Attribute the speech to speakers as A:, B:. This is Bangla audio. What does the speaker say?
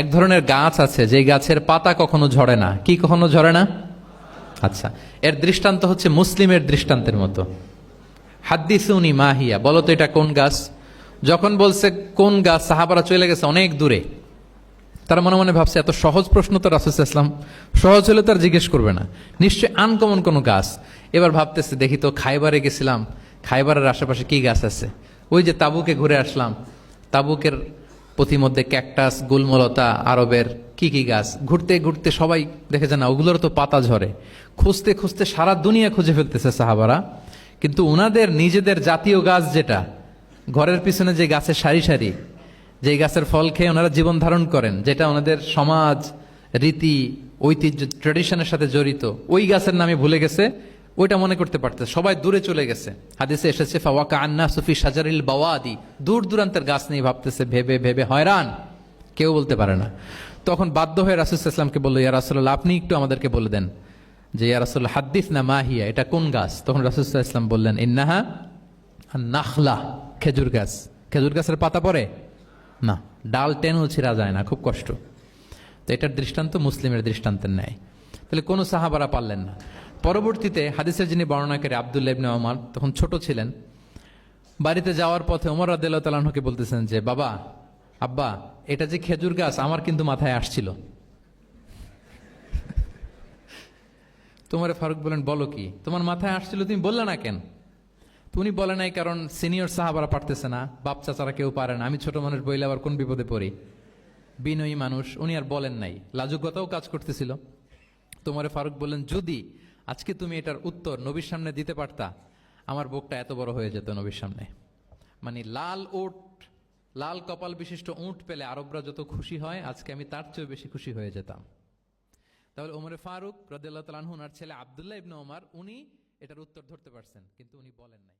A: এক ধরনের গাছ আছে যে গাছের পাতা কখনো ঝরে না। কি কখনো ঝরে না? আচ্ছা এর দৃষ্টান্ত হচ্ছে মুসলিমের দৃষ্টান্তের মতো। হাদ্দিসুনি মাহিয়া, বলো তো এটা কোন গাছ? যখন বলছে কোন গাছ, সাহাবারা চলে গেছে অনেক দূরে। তারা মনে মনে ভাবছে, এত সহজ প্রশ্ন তো রাসুল ইসলাম সহজ হলে তার জিজ্ঞেস করবে না। নিশ্চয় আনকমন কোনো গাছ। এবার ভাবতেছে, দেখি তো খাইবারে গেছিলাম। খাইবারের আশেপাশে কি গাছ আছে? ওই যে তাবুকে ঘুরে আসলাম। তাবুকের প্রতিমধ্যে ক্যাকটাস, গুলমলতা, আরবের কি কি গাছ। ঘুরতে ঘুরতে সবাই দেখে না, ওগুলোর তো পাতা ঝরে। খুঁজতে খুঁজতে সারা দুনিয়া খুঁজে ফেলতেছে সাহাবারা। কিন্তু ওনাদের নিজেদের জাতীয় গাছ যেটা, ঘরের পিছনে যে গাছের সারি সারি, যে গাছের ফল খেয়ে ওনারা জীবন ধারণ করেন, যেটা ওনাদের সমাজ, রীতি, ঐতিহ্য ট্রেডিশনের সাথে জড়িত, ওই গাছের নামে ভুলে গেছে ওইটা মনে করতে পারতে সবাই দূরে চলে গেছে। হাদিসে এসেছে, ফাওয়াকা আন্না সুফি সাজারিল বাওয়াদি। দূর দূরান্তের গাছ নিয়ে ভাবতেছে, ভেবে ভেবে হয়রান। কেউ বলতে পারে না। তখন বাধ্য হয়ে রাসুল ইসলামকে বলল, ইয়া রাসুল্লাহ আপনি একটু আমাদেরকে বলে দেন যে, ইয়া রাসুল্লাহ হাদ্দিস না মাহিয়া? এটা কোন গাছ? তখন রাসুল ইসলাম বললেন, ইন্নাহা নাখলা খেজুর গাছ। খেজুর গাছের পাতা পড়ে? না। ডাল টেনেও ছিঁড়া যায় না, খুব কষ্ট। তো এটার দৃষ্টান্ত মুসলিমের দৃষ্টান্তের ন্যায়। তাহলে কোনো সাহাবারা পারলেন না। পরবর্তীতে হাদিসের যিনি বর্ণনাকারী আবদুল্লাহ ইবনে ওমর, তখন ছোট ছিলেন, বাড়িতে যাওয়ার পথে ওমর রাদিল্লাহ তালাহকে বলতেছেন যে, বাবা, আব্বা, এটা যে খেজুর গাছ আমার কিন্তু মাথায় আসছিল। তোমার ফারুক বলেন, বলো কি, তোমার মাথায় আসছিল, তুমি বললে না কেন? তো উনি বলে নাই, কারণ সিনিয়র সাহাবারা পারতেছে না, বাপ চাচারা কেউ পারে না। আমি ছোট মানুষ বইলে আবার কোন বিপদে পড়ি? বিনয়ী মানুষ, উনি আর বলেন নাই। লাজুকতাও কাজ করতেছিল। তোমারে ফারুক বললেন, যদি আজকে তুমি এটার উত্তর নবীর সামনে দিতে পারতা। আমার বুকটা এত বড় হয়ে যেত নবীর সামনে। মানে লাল ওট, লাল কপাল বিশিষ্ট উঁট পেলে আরবরা যত খুশি হয়, আজকে আমি তার চেয়েও বেশি খুশি হয়ে যেতাম। তাহলে ওমরে ফারুক রদিল্লাহ আর ছেলে আবদুল্লাহ ইবনে ওমার, উনি এটার উত্তর ধরতে পারছেন, কিন্তু উনি বলেন নাই।